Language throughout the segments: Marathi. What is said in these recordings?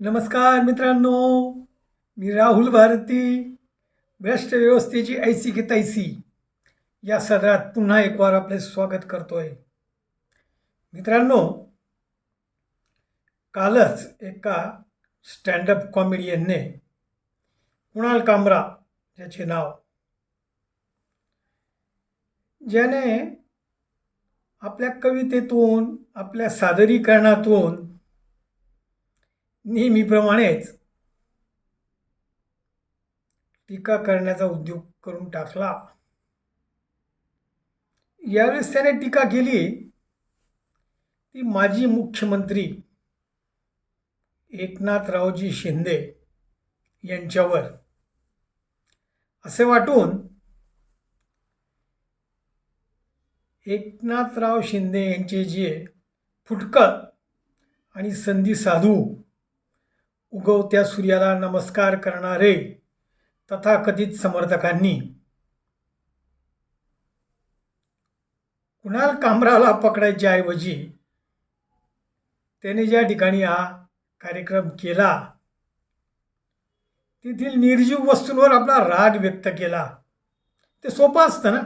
नमस्कार मित्रांनो मी राहुल भारती भ्रष्ट व्यवस्थेची ऐसी की तैसी. या सदरात पुन्हा एक वार आपले स्वागत करतोय. मित्रांनो कालच एका स्टँडअप कॉमेडियनने कुणाल कामरा याचे नाव ज्याने आपल्या कवितेतून आपल्या सादरीकरणातून नेहमीप्रमाणेच टीका करण्याचा उद्योग करून टाकला. यावेळेस त्याने टीका केली ती माजी मुख्यमंत्री एकनाथरावजी शिंदे यांच्यावर. असे वाटून एकनाथराव शिंदे यांचे जे फुटकळ आणि संधी साधू उगवत्या सूर्याला नमस्कार करणारे तथाकथित समर्थकांनी. कुणाल कामराला पकडायच्या ऐवजी त्याने ज्या ठिकाणी हा कार्यक्रम केला तेथील निर्जीव वस्तूंवर आपला राग व्यक्त केला. ते सोपं असतं ना?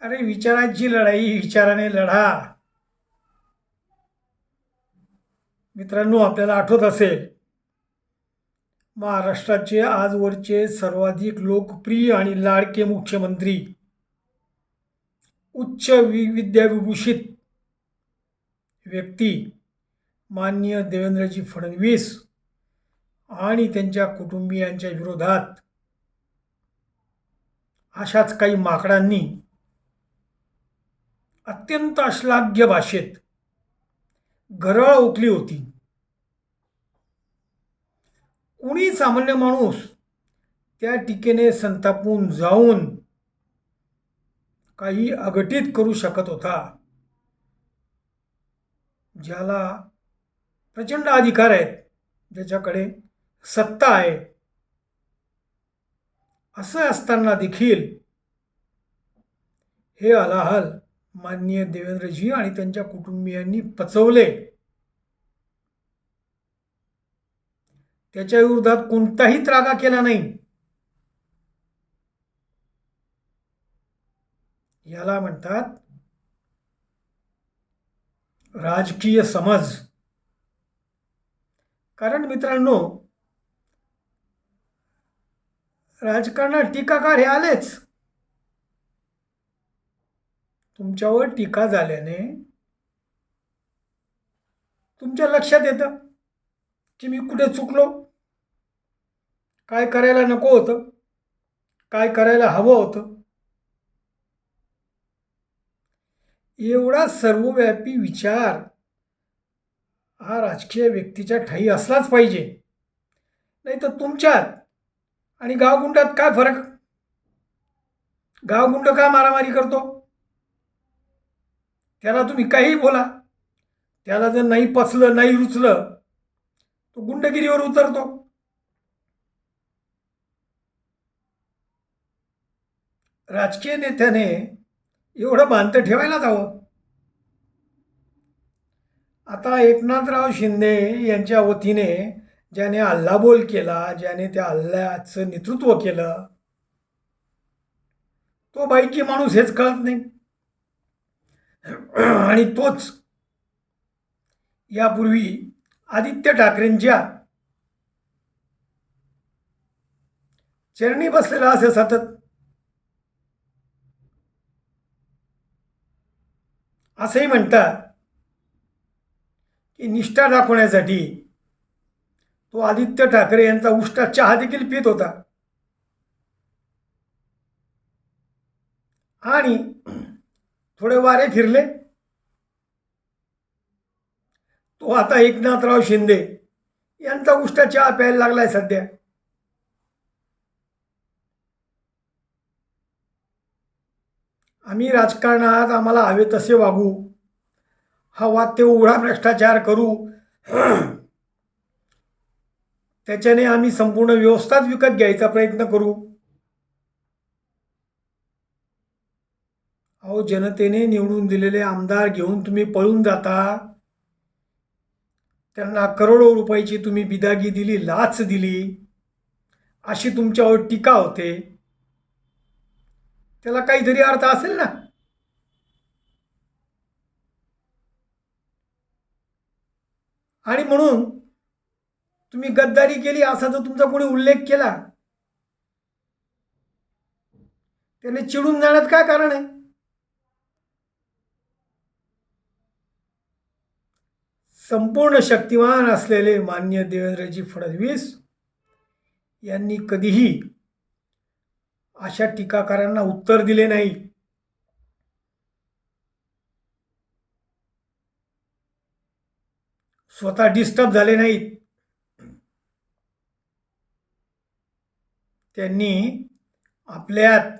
अरे विचारांची लढाई विचाराने लढा. मित्रांनो आपल्याला आठवत असेल महाराष्ट्राचे आजवरचे सर्वाधिक लोकप्रिय आणि लाडके मुख्यमंत्री उच्च वि विद्याविभूषित व्यक्ती माननीय देवेंद्रजी फडणवीस आणि त्यांच्या कुटुंबियांच्या विरोधात अशाच काही माकडांनी अत्यंत अश्लाघ्य भाषेत गरळ ओकली होती. कोणी सामान्य माणूस त्या टीकेने संतापून जाऊन काही अघटित करू शकत होता ज्याला प्रचंड अधिकार आहेत ज्याच्याकडे सत्ता आहे. असं असताना देखील हे अलाहल माननीय देवेंद्रजी आणि त्यांच्या कुटुंबियांनी पचवले. त्याच्या विरोधात कोणताही त्रागा केला नाही. याला म्हणतात राजकीय समज. कारण मित्रांनो राजकारणात टीकाकार हे आलेच. तुमच्यावर टीका झाल्याने तुमच्या लक्षात येतं. की मी कुठे चुकलो? काय करायला नको होतं? काय करायला हवं होतं? एवढा सर्वव्यापी विचार हा राजकीय व्यक्तीच्या ठाई असलाच पाहिजे. नाही तर तुमच्यात आणि गावगुंडात काय फरक? गावगुंड का मारामारी करतो? त्याला तुम्ही काहीही बोला. त्याला जर नाही पचलं नाही रुचलं तो गुंडगिरीवर उतरतो. राजकीय नेत्याने एवढं भांत ठेवायलाच हवं आता एकनाथराव शिंदे यांच्या वतीने ज्याने हल्लाबोल केला ज्याने त्या हल्ल्याचं नेतृत्व केलं तो बाईकी माणूस हेच कळत नाही. आणि तोच यापूर्वी आदित्य ठाकरेंच्या. चरणी बसलेला असे सतत. असंही म्हणतात की निष्ठा दाखवण्यासाठी तो आदित्य ठाकरे यांचा उष्टा चहा देखील पित होता. आणि थोडे वारे फिरले. तो आता एकनाथराव शिंदे यांचा उष्टा चहा प्यायला लागलाय सध्या. आम्ही राजकारणात आम्हाला हवे तसे वागू. हवा ते उघडा भ्रष्टाचार करू. त्याच्याने आम्ही संपूर्ण व्यवस्थाच विकत घ्यायचा प्रयत्न करू. अहो जनतेने निवडून दिलेले आमदार घेऊन तुम्ही पळून जाता. त्यांना करोडो रुपयाची तुम्ही बिदागी दिली लाच दिली अशी तुमच्यावर टीका होते. त्याला काहीतरी अर्थ असेल ना? आणि म्हणून तुम्ही गद्दारी केली असा जर तुमचा कोणी उल्लेख केला त्याने चिडून जाण्यात काय कारण आहे? संपूर्ण शक्तिमान असलेले मान्य देवेंद्रजी फडणवीस यांनी कधीही अशा टीकाकारांना उत्तर दिले नाही. स्वतः डिस्टर्ब झाले नाहीत. त्यांनी आपल्यात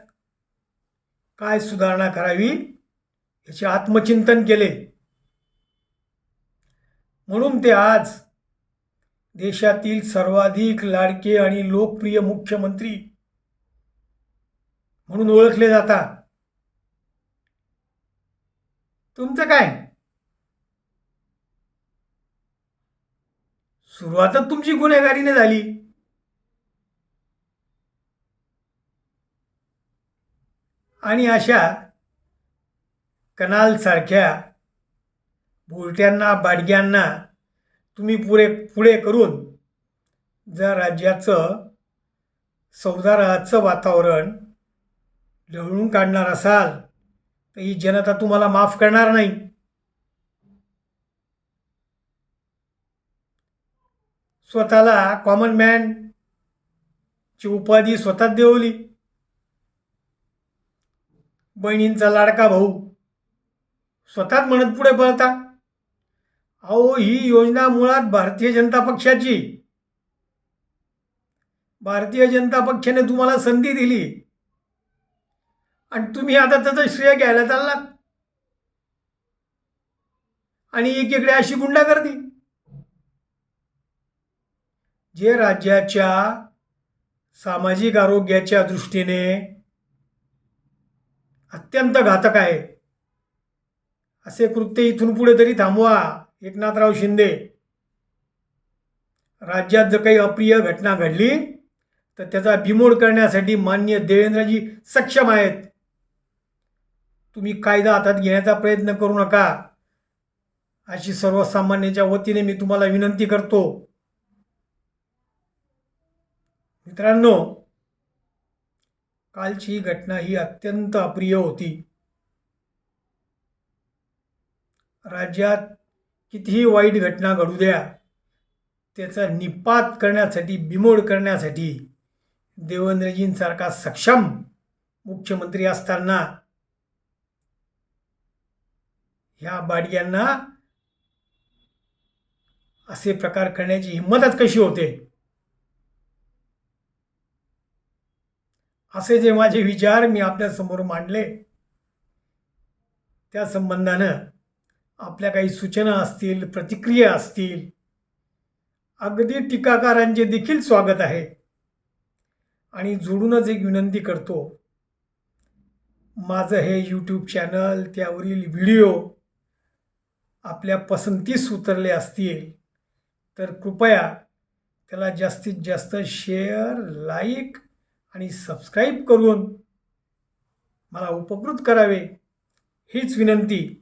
काय सुधारणा करावी याचे आत्मचिंतन केले. म्हणून ते आज देशातील सर्वाधिक लाडके आणि लोकप्रिय मुख्यमंत्री म्हणून ओळखले जातात. तुमचं काय? सुरुवातच तुमची गुन्हेगारीने झाली. आणि अशा कनालसारख्या बोलट्यांना बाडग्यांना तुम्ही पुरे पुढे करून जर राज्याचं सौदाराचं वातावरण ढवळून काढणार असाल तर ही जनता तुम्हाला माफ करणार नाही. स्वतःला कॉमन मॅन ची उपाधी स्वतःच देवली. बहिणींचा लाडका भाऊ स्वतःच म्हणत पुढे पळता. अहो ही योजना मुळात भारतीय जनता पक्षाची. भारतीय जनता पक्षाने तुम्हाला संधी दिली. आणि तुम्ही आता त्याचं श्रेय घ्यायला चाललात. आणि एकीकडे अशी गुंडागर्दी. जे राज्याच्या सामाजिक आरोग्याच्या दृष्टीने अत्यंत घातक आहे. असे कृत्य इथून पुढे तरी थांबवा. एकनाथराव शिंदे राज्यात जर काही अप्रिय घटना घडली तर त्याचा बिमोड करण्यासाठी मान्य देवेंद्रजी सक्षम आहेत. तुम्ही कायदा हातात घेण्याचा प्रयत्न करू नका. अशी सर्वसामान्यांच्या वतीने मी तुम्हाला विनंती करतो. मित्रांनो कालची ही घटना ही अत्यंत अप्रिय होती. राज्यात कितीही वाईट घटना घडू द्या त्याचा निपात करण्यासाठी बिमोड करण्यासाठी देवेंद्रजींसारखा सक्षम मुख्यमंत्री असताना ह्या बाडग्यांना असे प्रकार करण्याची हिंमतच कशी होते? असे जे माझे विचार मी आपल्यासमोर मांडले त्या संबंधानं आपल्या काही सूचना असतील प्रतिक्रिया असतील अगदी टीकाकारांचे देखील स्वागत आहे. आणि जोडूनच एक विनंती करतो माझं हे यूट्यूब चॅनल त्यावरील व्हिडिओ आपल्या पसंतीस उतरले असतील तर कृपया त्याला जास्तीत जास्त शेअर लाईक आणि सबस्क्राईब करून मला उपकृत करावे हीच विनंती.